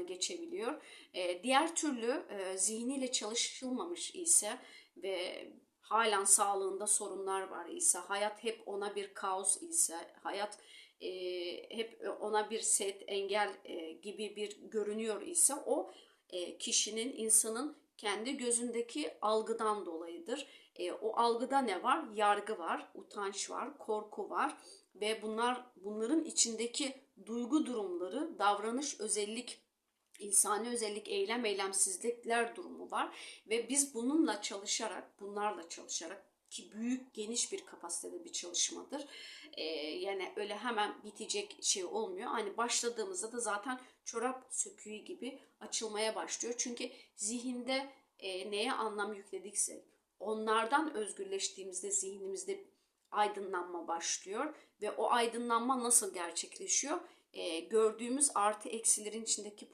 kısmına geçebiliyor. E, diğer türlü e, zihniyle çalışılmamış ise ve halen sağlığında sorunlar var ise, hayat hep ona bir kaos ise, hayat e, hep ona bir set, engel e, gibi bir görünüyor ise o e, kişinin, insanın kendi gözündeki algıdan dolayıdır. E, o algıda ne var? Yargı var, utanç var, korku var ve bunlar bunların içindeki duygu durumları, davranış özellik insani özellik, eylem, eylemsizlikler durumu var ve biz bununla çalışarak, bunlarla çalışarak ki büyük, geniş bir kapasitede bir çalışmadır. Ee, yani öyle hemen bitecek şey olmuyor. Hani başladığımızda da zaten çorap söküğü gibi açılmaya başlıyor. Çünkü zihinde e, neye anlam yükledikse onlardan özgürleştiğimizde zihnimizde aydınlanma başlıyor ve o aydınlanma nasıl gerçekleşiyor? Ee, gördüğümüz artı eksilerin içindeki